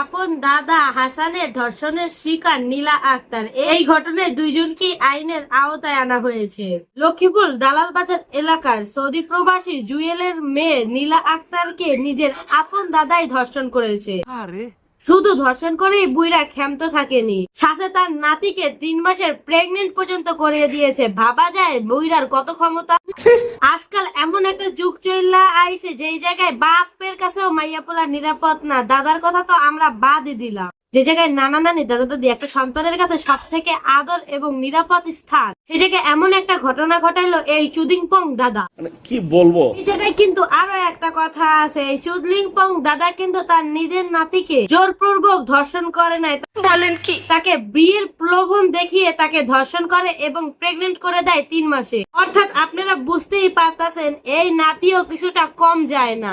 আপন দাদা হাসানের ধর্ষণের শিকার নীলা আক্তার। এই ঘটনায় দুইজনকে আইনের আওতায় আনা হয়েছে। লক্ষ্মীপুর দালাল বাজার এলাকার সৌদি প্রবাসী জুয়েলের মেয়ে নীলা আক্তারকে নিজের আপন দাদাই ধর্ষণ করেছে। শুধু ধর্ষণ করেই বুইরা ক্ষান্ত থাকেনি সাথে তার নাতিকে তিন মাসের প্রেগনেন্ট পর্যন্ত করে দিয়েছে। ভাবা যায় বুইরার কত ক্ষমতা। আজকাল এমন একটা যুগ চইলা আইছে যেই জায়গায় বাপের কাছেও মাইয়া পোলা নিরাপদ না দাদার কথা তো আমরা বাদই দিলাম। যে জায়গায় নানা নানি দাদা দাদি একটা সন্তানের কাছে সব থেকে আদর এবং নিরাপদ স্থান সে জায়গায় এমন একটা ঘটনা ঘটাইলো এই চুদিং পং দাদা। মানে কি বলব? এই জায়গায় কিন্তু আরও একটা কথা আছে এই চুদলিং পং দাদা কিন্তু তার নিজের নাতিকে জোরপূর্বক ধর্ষণ করে নাই। বলেন কি? তাকে বিয়ের প্রলোভন দেখিয়ে তাকে ধর্ষণ করে এবং প্রেগনেন্ট করে দেয় তিন মাসে। অর্থাৎ আপনারা বুঝতেই পারতাছেন এই নাতিও কিছুটা কম যায় না।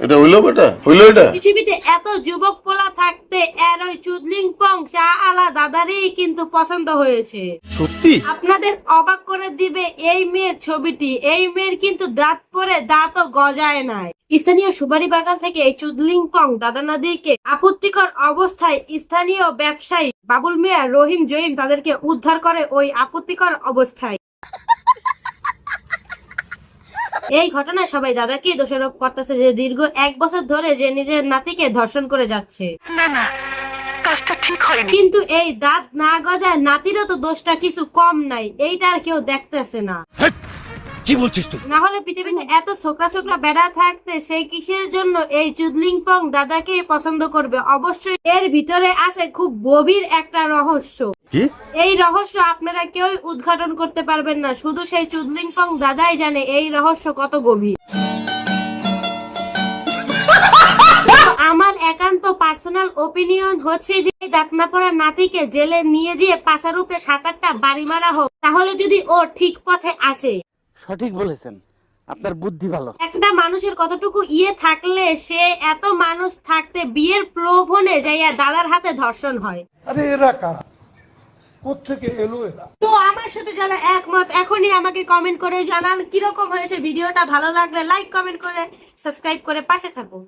এটা হইল বেটা? হইল এটা? পৃথিবীতে এত যুবক পোলা থাকতে এর ওই চুদলিং পং চা আলা দাদারই কিন্তু পছন্দ হয়েছে। সত্যি? আপনাদের অবাক করে দিবে এই মেয়ের ছবিটি। এই মেয়ের কিন্তু দাঁত পরে দাঁতও গজায় নাই। স্থানীয় সুপারি বাগান থেকে এই চুদলিং পং দাদা নাদিকে আপত্তিকর অবস্থায় স্থানীয় ব্যবসায়ী বাবুল মিয়া রহিম জহিম তাদেরকে উদ্ধার করে ওই আপত্তিকর অবস্থায়। এই ঘটনায় সবাই দাদাকে দোষারোপ করতেছে যে দীর্ঘ এক বছর ধরে যে নিজের নাতিকে ধর্ষণ করে যাচ্ছে। কিন্তু এই দাঁত না গজায় নাতিরও তো দোষটা কিছু কম নাই এইটা আর কেউ দেখতেছে না। কি বলছিস তুই? না হলে পৃথিবীতে এত ছোকরা ছোকরা বেড়া থাকতে সেই কিসের জন্য এই চুদলিং পং দাদাকে পছন্দ করবে? অবশ্যই এর ভিতরে আছে খুব গভীর একটা রহস্য। কি? এই রহস্য আপনারা কেউই উদ্ঘাটন করতে পারবেন না। শুধু সেই চুদলিং পং দাদাই জানে এই রহস্য কত গভীর। আমার একান্ত পার্সোনাল ওপিনিয়ন হচ্ছে যে এই দাঁতনা পড়া নাতিকে জেলে নিয়ে গিয়ে পাশার উপরে সাত আটটা বাড়ি মারা হোক তাহলে যদি ও ঠিক পথে আসে। সঠিক বলেছেন। আপনার বুদ্ধি ভালো। একটা মানুষের কতটুকু ইয়ে থাকলে সে এত মানুষ থাকতে বিয়ের প্রলোভনে যাইয়া দাদার হাতে ধর্ষণ হয়। আরে এরা কারা? কোথেকে এলো এরা? তো আমার সাথে যারা একমত এখনই আমাকে কমেন্ট করে জানান কীরকম হয়েছে ভিডিওটা। ভালো লাগলে লাইক কমেন্ট করে সাবস্ক্রাইব করে পাশে থাকুন।